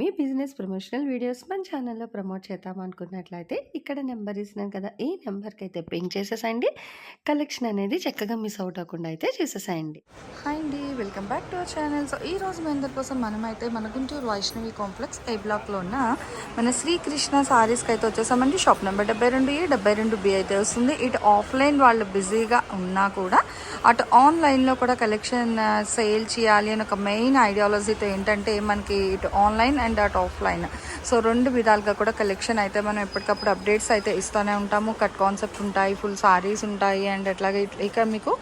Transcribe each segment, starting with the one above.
మీ business promotional videos మన ఛానల్లో promote చేద్దాం అనుకున్నట్లయితే ఇక్కడ నెంబర్ ఇస్తున్నాను కదా ఈ నెంబర్కి అయితే పింక్ చేసేసేయండి కలెక్షన్ అనేది చక్కగా మిస్ అవుట్ అవ్వకుండా అయితే చేసేసేయండి హాయ్ అండి welcome back to our channel. So ఈ రోజు మీ అందరి కోసం మనమైతే మన గుంటూరు వైష్ణవి కాంప్లెక్స్ ఏ బ్లాక్లో ఉన్న మన శ్రీకృష్ణ సారీస్కి అయితే వచ్చేసామండి. షాప్ నెంబర్ డెబ్బై రెండు ఏ డెబ్బై రెండు బి అయితే వస్తుంది. ఇటు ఆఫ్లైన్ వాళ్ళు బిజీగా ఉన్నా కూడా అటు ఆన్లైన్లో కూడా కలెక్షన్ సేల్ చేయాలి అని ఒక మెయిన్ ఐడియాలజీతో ఏంటంటే మనకి ఇటు ఆన్లైన్ అండ్ అటు ఆఫ్లైన్. సో రెండు విధాలుగా కూడా కలెక్షన్ అయితే మనం ఎప్పటికప్పుడు అప్డేట్స్ అయితే ఇస్తూనే ఉంటాము. కట్ కాన్సెప్ట్ ఉంటాయి ఫుల్ సారీస్ ఉంటాయి అండ్ అట్లాగే ఇక మీకు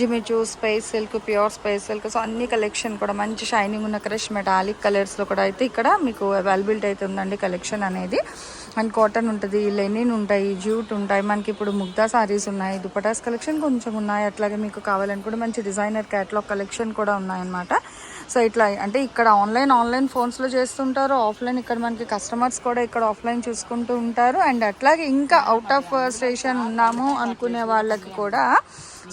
Jimmy Choo space silk pure space silk so అన్ని కలెక్షన్ కూడా మంచి షైనింగ్ ఉన్న క్రష్ మెటాలిక్ కలర్స్లో కూడా అయితే ఇక్కడ మీకు అవైలబిలిటీ అయితే ఉందండి కలెక్షన్ అనేది. అండ్ కాటన్ ఉంటుంది లెనిన్ ఉంటాయి జ్యూట్ ఉంటాయి. మనకి ఇప్పుడు ముగ్దా సారీస్ ఉన్నాయి దుపటాస్ కలెక్షన్ కొంచెం ఉన్నాయి. అట్లాగే మీకు కావాలని కూడా మంచి డిజైనర్ క్యాట్లాగ్ కలెక్షన్ కూడా ఉన్నాయన్నమాట. సో ఇట్లా అంటే ఇక్కడ ఆన్లైన్ ఆన్లైన్ ఫోన్స్లో చేస్తుంటారు ఆఫ్లైన్ ఇక్కడ మనకి కస్టమర్స్ కూడా ఇక్కడ ఆఫ్లైన్ చూసుకుంటూ ఉంటారు. అండ్ అట్లాగే ఇంకా అవుట్ ఆఫ్ స్టేషన్ ఉన్నాము అనుకునే వాళ్ళకి కూడా.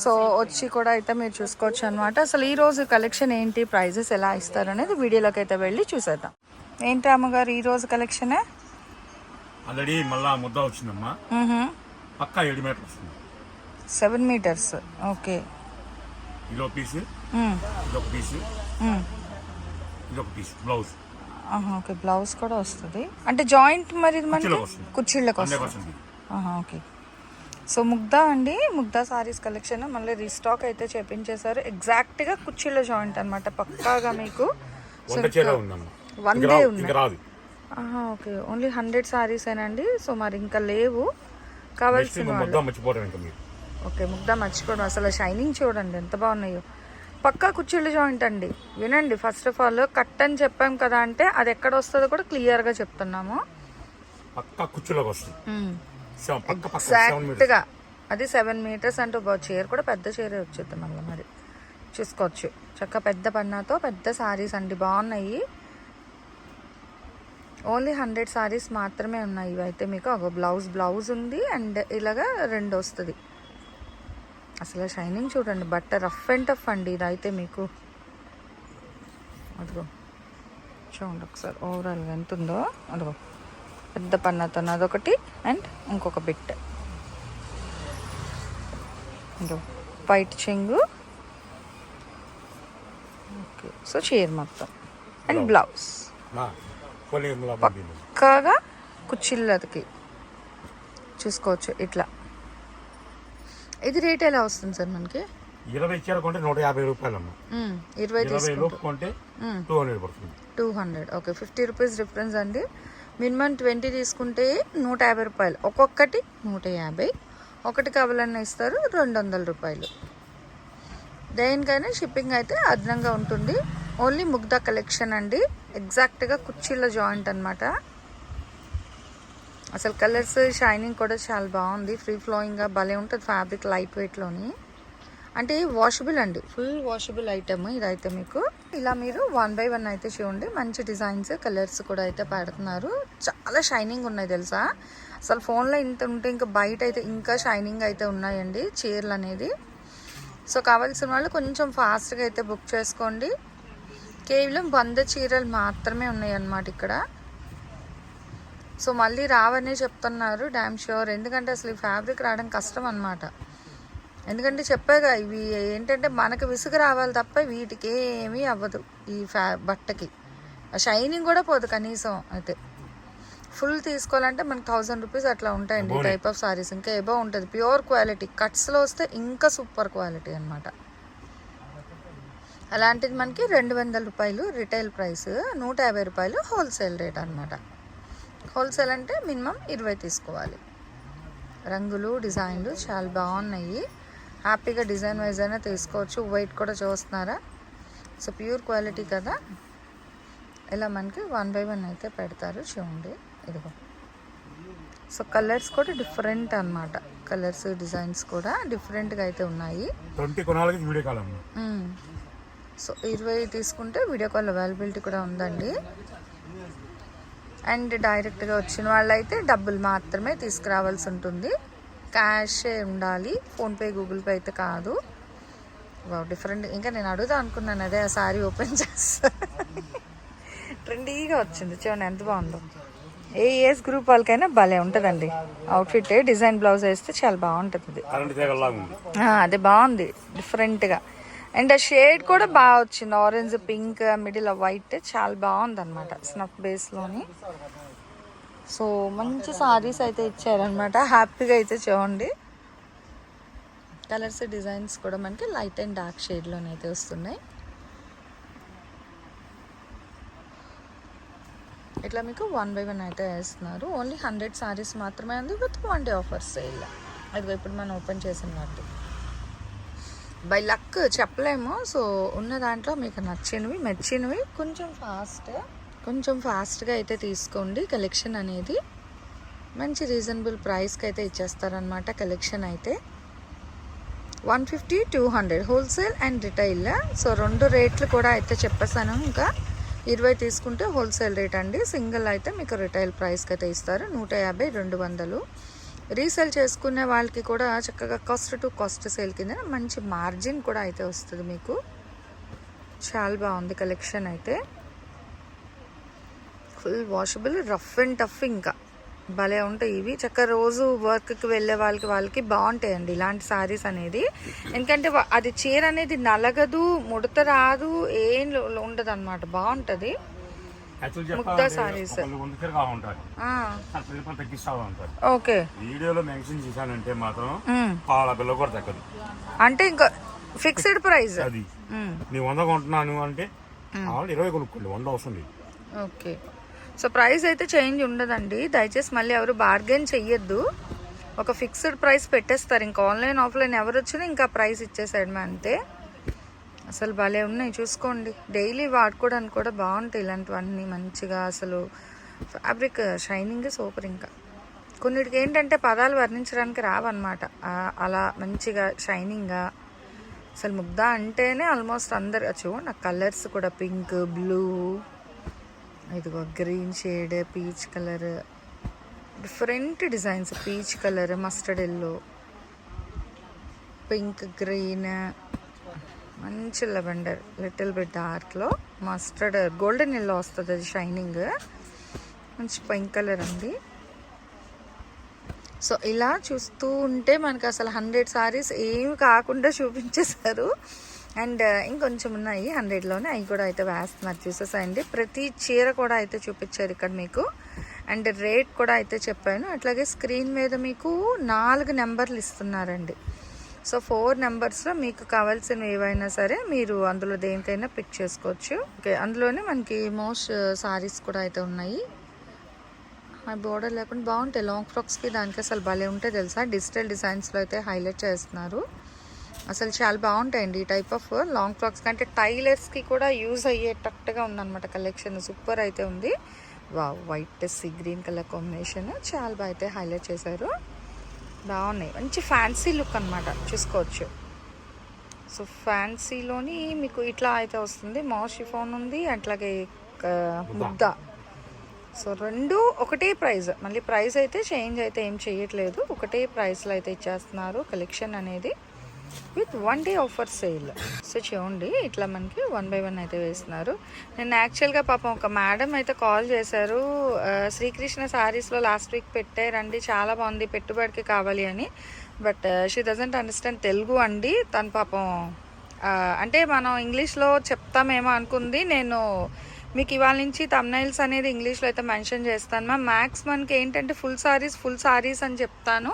సో వచ్చి కూడా అయితే మీరు చూసుకోవచ్చు అనమాట అసలు ఈ రోజు కలెక్షన్ ఏంటి ప్రైజెస్ ఎలా ఇస్తారు అనేది వీడియోలోకి అయితే వెళ్ళి చూసేద్దాం. ఏంటి అమ్మగారు ఈ రోజు కలెక్షనే? ఆల్రెడీ మళ్ళా ముద్ద వచ్చిందమ్మా. పక్కా ఏడు మీటర్ వస్తుంది. Seven metres. ఓకే. ఇదొక పీస్ ఇదొక పీస్ ఇదొక పీస్ బ్లౌజ్ ఓకే బ్లౌజ్ కూడా వస్తుంది. అంటే జాయింట్ మరి మనకి. కుర్చీళ్ళకి వస్తుంది. ఓకే సో ముగ్ధా అండి ముగ్ధా సారీస్ కలెక్షన్ మళ్ళీ రీస్టాక్ అయితే చేపించేశారు. ఎగ్జాక్ట్గా కుర్చీల జాయింట్ అన్నమాట పక్కాగా మీకు. వన్ డే ఉంది. ఓకే ఓన్లీ హండ్రెడ్ సారీస్ ఏనండి. సో మరి ఇంకా లేవు. కావాల్సిన ఓకే ముగ్ధా మర్చిపోవడం అసలు షైనింగ్ చూడండి ఎంత బాగున్నాయో. పక్కా కుర్చీల జాయింట్ అండి. వినండి ఫస్ట్ ఆఫ్ ఆల్ కట్ అని చెప్పాం కదా అంటే అది ఎక్కడ వస్తుందో కూడా క్లియర్గా చెప్తున్నాము. పక్కా కుర్చీలోకి వస్తుంది. ఎగ్జాక్ట్గా అది సెవెన్ మీటర్స్ అంటూ చైర్ కూడా పెద్ద చీరే వచ్చేది మళ్ళీ మరి. చూసుకోవచ్చు. చక్క పెద్ద పన్నాతో పెద్ద సారీస్ అండి బాగున్నాయి. ఓన్లీ హండ్రెడ్ సారీస్ మాత్రమే ఉన్నాయి ఇవైతే మీకు. ఒక బ్లౌజ్ బ్లౌజ్ ఉంది అండ్ ఇలాగా రెండు వస్తుంది. అసలు షైనింగ్ చూడండి బట్ట రఫ్ అండ్ టఫ్ అండి ఇదైతే మీకు. అదిగో చూడండి ఒకసారి ఓవరాల్గా ఎంత ఉందో. అదిగో పెద్ద పన్నతో అదొకటి అండ్ ఇంకొక బిట్. ఇదో వైట్ చెంగు. ఓకే సో చీర మొత్తం. అండ్ బ్లౌజ్ పక్కాగా కుచ్చిళ్ళకి. చూసుకోవచ్చు ఇట్లా. ఇది రేట్ ఎలా వస్తుంది సార్ మనకి? ఇరవై చీర కొంటే నూట యాభై రూపాయలు అమ్మా మ్మ్, ఇరవై లోపు కొంటే టూ హండ్రెడ్ పడుతుంది. Two hundred. Okay fifty rupees difference అండి. మినిమం ట్వంటీ తీసుకుంటే నూట యాభై రూపాయలు. ఒక్కొక్కటి నూట యాభై. ఒకటి కావాలన్నా ఇస్తారు రెండు వందల రూపాయలు. దేనికైనా షిప్పింగ్ అయితే అదనంగా ఉంటుంది. ఓన్లీ ముగ్ధా కలెక్షన్ అండి. ఎగ్జాక్ట్గా కుర్చీల జాయింట్ అన్నమాట. అసలు కలర్స్ షైనింగ్ కూడా చాలా బాగుంది. ఫ్రీ ఫ్లోయింగ్గా భలే ఉంటుంది ఫ్యాబ్రిక్ లైట్ వెయిట్లోని అంటే వాషబుల్ అండి. ఫుల్ వాషబుల్ ఐటమ్ ఇదైతే మీకు. ఇలా మీరు వన్ బై వన్ అయితే చూడండి. మంచి డిజైన్స్ కలర్స్ కూడా అయితే పెడుతున్నారు. చాలా షైనింగ్ ఉన్నాయి తెలుసా? అసలు ఫోన్లో ఇంత ఉంటే ఇంకా బయట అయితే ఇంకా షైనింగ్ అయితే ఉన్నాయండి చీరలు అనేది. సో కావాల్సిన వాళ్ళు కొంచెం ఫాస్ట్గా అయితే బుక్ చేసుకోండి. కేవలం వంద చీరలు మాత్రమే ఉన్నాయి అన్నమాట ఇక్కడ. సో మళ్ళీ రావనే చెప్తున్నారు డ్యామ్ ష్యూర్ ఎందుకంటే అసలు ఈ ఫ్యాబ్రిక్ రావడం కష్టం అన్నమాట. ఎందుకంటే చెప్పాగా ఇవి ఏంటంటే మనకు విసుగు రావాలి తప్ప వీటికి ఏమీ అవ్వదు ఈ ఫ్యా బట్టకి. షైనింగ్ కూడా పోదు కనీసం అయితే. ఫుల్ తీసుకోవాలంటే మనకి థౌజండ్ రూపీస్ అట్లా ఉంటాయండి టైప్ ఆఫ్ సారీస్ ఇంకా ఎబో ఉంటుంది. ప్యూర్ క్వాలిటీ కట్స్లో వస్తే ఇంకా సూపర్ క్వాలిటీ అన్నమాట. అలాంటిది మనకి రెండు వందల రూపాయలు రిటైల్ ప్రైస్ నూట యాభై రూపాయలు హోల్సేల్ రేట్ అన్నమాట. హోల్సేల్ అంటే మినిమం ఇరవై తీసుకోవాలి. రంగులు డిజైన్లు చాలా బాగున్నాయి. హ్యాపీగా డిజైన్ వైజ్ అయినా తీసుకోవచ్చు. వెయిట్ కూడా చూస్తున్నారా? సో ప్యూర్ క్వాలిటీ కదా? ఇలా మనకి వన్ బై వన్ అయితే పెడతారు. చూడండి ఇదిగో. సో కలర్స్ కూడా డిఫరెంట్ అన్నమాట. కలర్స్ డిజైన్స్ కూడా డిఫరెంట్గా అయితే ఉన్నాయి. సో ఇరవై తీసుకుంటే వీడియో కాల్ అవైలబిలిటీ కూడా ఉందండి. అండ్ డైరెక్ట్గా వచ్చిన వాళ్ళైతే డబ్బులు మాత్రమే తీసుకురావాల్సి ఉంటుంది. క్యాష్ ఉండాలి. ఫోన్పే గూగుల్ పే అయితే కాదు. డిఫరెంట్. ఇంకా నేను అడుగుదాం అనుకున్నాను అదే ఆ సారీ ఓపెన్ చేస్తా. ట్రెండీగా వచ్చింది. చూడండి ఎంత బాగుందో. ఏ ఏజ్ గ్రూప్ వాళ్ళకైనా భలే ఉంటుందండి. అవుట్ఫిట్ డిజైన్ బ్లౌజ్ వేస్తే చాలా బాగుంటుంది. ఆ, అది బాగుంది. డిఫరెంట్గా అండ్ ఆ షేడ్ కూడా బాగా వచ్చింది. ఆరెంజ్ పింక్ మిడిల్ వైట్ చాలా బాగుంది అనమాట స్నఫ్ బేస్లోని సో మంచి సారీస్ అయితే ఇచ్చారనమాట హ్యాపీగా అయితే చూడండి. కలర్స్ డిజైన్స్ కూడా మనకి లైట్ అండ్ డార్క్ షేడ్లోనే అయితే వస్తున్నాయి. ఇట్లా మీకు వన్ బై వన్ అయితే వేస్తున్నారు. ఓన్లీ హండ్రెడ్ సారీస్ మాత్రమే ఉంది with one day offer sale అది ఇప్పుడు మనం ఓపెన్ చేసిన వాటి బై లక్ చెప్పలేము. సో ఉన్న దాంట్లో మీకు నచ్చినవి మెచ్చినవి కొంచెం ఫాస్ట్ కొంచెం ఫాస్ట్గా అయితే తీసుకోండి కలెక్షన్ అనేది. మంచి రీజనబుల్ ప్రైస్కి అయితే ఇచ్చేస్తారనమాట కలెక్షన్ అయితే. One fifty two hundred wholesale and retail so రెండు రేట్లు కూడా అయితే చెప్పేసాను ఇంకా ఇరవై తీసుకుంటే హోల్సేల్ రేట్ అండి. సింగిల్ అయితే మీకు రిటైల్ ప్రైస్కి అయితే ఇస్తారు. నూట యాభై రెండు వందలు. రీసేల్ చేసుకునే వాళ్ళకి కూడా చక్కగా కాస్ట్ టు కాస్ట్ సేల్ కింద మంచి మార్జిన్ కూడా అయితే వస్తుంది మీకు. చాలా బాగుంది కలెక్షన్ అయితే. Full washable rough and tough ఇంకా. భలే ఉంటాయి ఇవి. చక్కగా రోజు వర్క్కి వెళ్ళే వాళ్ళకి వాళ్ళకి బాగుంటాయండి ఇలాంటి సారీస్ అనేది. ఎందుకంటే అది చీర అనేది నలగదు ముడత రాదు ఏం ఉండదు అనమాట బాగుంటుంది. తగ్గిస్తా ఉంటారు ఓకే. వీడియోలో మెన్షన్ చేశానంటే మాత్రం పాల బిల్ల కూడా తగ్గదు. అంటే ఇంకా ఫిక్స్డ్ ప్రైస్. అది. నీ వంద కొంటున్నాను అంటే వాళ్ళు ఇరవై కొనుక్కోండి వంద అవసరం లేదు. ఓకే. సో ప్రైస్ అయితే చేంజ్ ఉండదండి. దయచేసి మళ్ళీ ఎవరు బార్గెన్ చెయ్యొద్దు. ఒక ఫిక్స్డ్ ప్రైస్ పెట్టేస్తారు. ఇంకా ఆన్లైన్ ఆఫ్లైన్ ఎవరు వచ్చినా ఇంకా ప్రైస్ ఇచ్చేసాడు అంతే. అసలు భలే ఉన్నాయి. చూసుకోండి. డైలీ వాడుకోవడానికి కూడా బాగుంటాయి ఇలాంటివన్నీ మంచిగా. అసలు ఫ్యాబ్రిక్ షైనింగ్ సూపర్ ఇంకా. కొన్నిటికి ఏంటంటే పదాలు వర్ణించడానికి రావన్నమాట. అలా మంచిగా షైనింగ్గా అసలు ముగ్ధ అంటేనే ఆల్మోస్ట్ అందరు చూడండి ఆ కలర్స్ కూడా పింక్ బ్లూ ఇదిగో green shade peach colour different designs peach colour mustard yellow pink green మంచి లెవెండర్ లిటిల్ బిట్ డార్క్లో మస్టర్డ్ గోల్డెన్ ఎల్లో వస్తుంది అది షైనింగ్. మంచి పింక్ కలర్ అండి. సో ఇలా చూస్తూ ఉంటే మనకు అసలు హండ్రెడ్ సారీస్ ఏమి కాకుండా చూపించేశారు. అండ్ ఇంకొంచెం ఉన్నాయి హండ్రెడ్లోనే అవి కూడా అయితే వేస్తున్నారు చూసేసాయండి ప్రతి చీర కూడా అయితే చూపించారు ఇక్కడ మీకు. అండ్ రేట్ కూడా అయితే చెప్పాను. అట్లాగే స్క్రీన్ మీద మీకు నాలుగు నెంబర్లు ఇస్తున్నారండి. సో ఫోర్ నెంబర్స్లో మీకు కావాల్సినవి ఏవైనా సరే మీరు అందులో దేనికైనా పిక్ చేసుకోవచ్చు. ఓకే అందులోనే మనకి మోస్ట్ సారీస్ కూడా అయితే ఉన్నాయి. ఆ బోర్డర్ లేకుండా బాగుంటాయి. లాంగ్ ఫ్రాక్స్కి దానికి అసలు భలే ఉంటాయి తెలుసా? డిజిటల్ డిజైన్స్లో అయితే హైలైట్ చేస్తున్నారు. అసలు చాలా బాగుంటాయండి ఈ టైప్ ఆఫ్ లాంగ్ ఫ్రాక్స్ కంటే టైలర్స్కి కూడా యూజ్ అయ్యేటట్టుగా ఉందన్నమాట కలెక్షన్ సూపర్ అయితే ఉంది. వా white sea green colour combination చాలా బాగా అయితే హైలైట్ చేశారు. బాగున్నాయి. మంచి ఫ్యాన్సీ లుక్ అన్నమాట. చూసుకోవచ్చు. సో ఫ్యాన్సీలోని మీకు ఇట్లా అయితే వస్తుంది. మాషిఫోన్ ఉంది అట్లాగే ముద్ద. సో రెండు ఒకటే ప్రైస్ మళ్ళీ ప్రైస్ అయితే చేంజ్ అయితే ఏం చేయట్లేదు ఒకటే ప్రైస్లో అయితే ఇచ్చేస్తున్నారు. కలెక్షన్ అనేది. With one day offer sale. So చూడండి ఇట్లా మనకి వన్ బై వన్ అయితే వేస్తున్నారు. నేను యాక్చువల్గా పాపం ఒక మేడం అయితే కాల్ చేశారు శ్రీకృష్ణ సారీస్లో లాస్ట్ వీక్ పెట్టారండి చాలా బాగుంది పెట్టుబడికి కావాలి అని. But she doesn't understand Telugu అండి. తను పాపం అంటే మనం ఇంగ్లీష్లో చెప్తామేమో అనుకుంది. నేను మీకు ఇవాళ నుంచి తమ్నైల్స్ అనేది ఇంగ్లీష్లో అయితే మెన్షన్ చేస్తాను. మ్యామ్ మ్యాక్స్ మనకి ఏంటంటే ఫుల్ సారీస్ ఫుల్ సారీస్ అని చెప్తాను.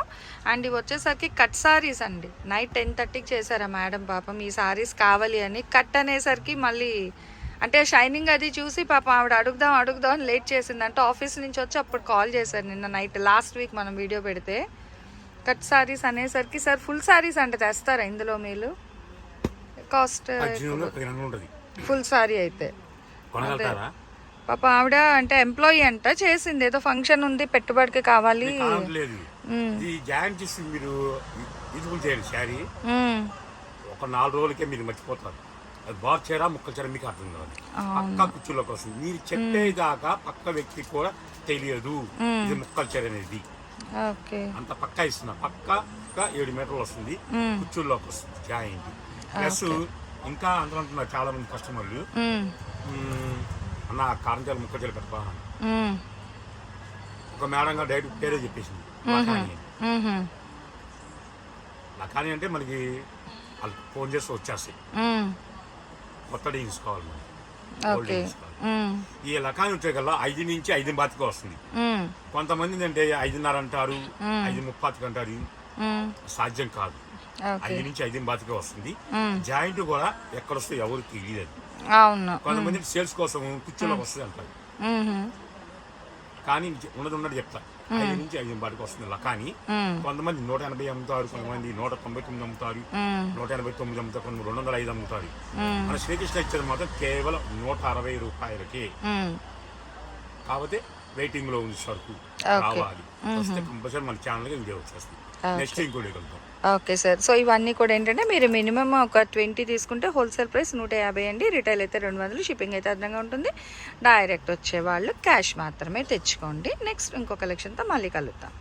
అండ్ ఇవి వచ్చేసరికి కట్ సారీస్ అండి. నైట్ టెన్ థర్టీకి చేశారా మేడం పాపం. ఈ సారీస్ కావాలి అని కట్ అనేసరికి మళ్ళీ అంటే షైనింగ్ అది చూసి పాపం ఆవిడ అడుగుదాం అడుగుదాం అని లేట్ చేసింది అంటే ఆఫీస్ నుంచి వచ్చి అప్పుడు కాల్ చేశారు నిన్న నైట్ లాస్ట్ వీక్ మనం వీడియో పెడితే. కట్ సారీస్ అనేసరికి సార్ ఫుల్ సారీస్ అంటే తెస్తారా ఇందులో మీరు? కాస్ట్ ఫుల్ సారీ అయితే. కొనగలుగుతారా? పాప ఆవిడ అంటే ఎంప్లాయీ అంట చేసింది. ఏదో ఫంక్షన్ ఉంది పెట్టుబడికి కావాలి. లేదు. ఇది జాయిన్ చేసి మీరు యూజ్ఫుల్ చేయండి శారీ. మ్మ్. ఒక నాలుగు రోజులకే మీరు మర్చిపోతారు. అది బాగా చీర ముక్కల చీర మీకు అర్థం కాదు పక్క కుర్చీలోకి వస్తుంది. మీరు చెప్పేదాకా పక్క వ్యక్తి కూడా తెలియదు. ఇది ముక్కల చీర అనేది. అంత పక్కా ఇస్తున్నా. పక్కా ఏడు మీటర్లు వస్తుంది. మ్మ్. కుర్చీల్లోకి వస్తుంది. జాయింట్. ప్లస్ ఇంకా అందరూ అంటున్నారు చాలా మంది కస్టమర్లు అన్న కారంచాలు ముక్కచాలు పెట్టబా. ఒక మేడం గారు డైరెక్ట్ పేరే చెప్పేసింది. లకాని. లకాని అంటే మనకి వాళ్ళు ఫోన్ చేసి వచ్చేస్తాయి. కొత్త తీసుకోవాలి మనం ఓల్డ్ ఓకే తీసుకోవాలి మ్మ్. ఈ లకాని వచ్చే కల్లా ఐదు నుంచి ఐదు బాతికి వస్తుంది. కొంతమంది అంటే ఐదున్నర అంటారు ఐదు ముప్పాతికి అంటారు. సాధ్యం కాదు. ఐదు నుంచి ఐదు బాతికి వస్తుంది. జాయింట్ కూడా ఎక్కడ వస్తే ఎవరికి తెలియదు కొంతమంది సేల్స్ కోసం కుర్చీలోకి వస్తుంది అంటారు. కానీ ఉన్నది ఉన్నది చెప్తా ఐదు నుంచి ఐదు బాటికి వస్తుంది లకాని మ్మ్. కొంతమంది నూట ఎనభై అమ్ముతారు కొంతమంది నూట తొంభై తొమ్మిది అమ్ముతారు మ్మ్. నూట ఎనభై తొమ్మిది అమ్ముతారు కొంతమంది రెండు వందల ఐదు అమ్ముతారు. మ్మ్. మన శ్రీకృష్ణ ఇచ్చేది మాత్రం కేవలం నూట అరవై రూపాయలకి. కాకపోతే వెయిటింగ్లో ఉంది సరుకు. రావాలి. కంపల్సరీ మన ఛానల్కి ఇంకే వచ్చేస్తుంది. నెక్స్ట్ ఇంకోటి వెళ్తాం ఓకే సార్. సో ఇవన్నీ కూడా ఏంటంటే మీరు మినిమం ఒక ట్వంటీ తీసుకుంటే హోల్సేల్ ప్రైస్ నూట యాభై అండి. రిటైల్ అయితే రెండు వందలు షిప్పింగ్ అయితే అదనంగా ఉంటుంది. డైరెక్ట్ వచ్చే వాళ్ళు క్యాష్ మాత్రమే తెచ్చుకోండి. నెక్స్ట్ ఇంకో కలెక్షన్తో మళ్ళీ కలుద్దాం.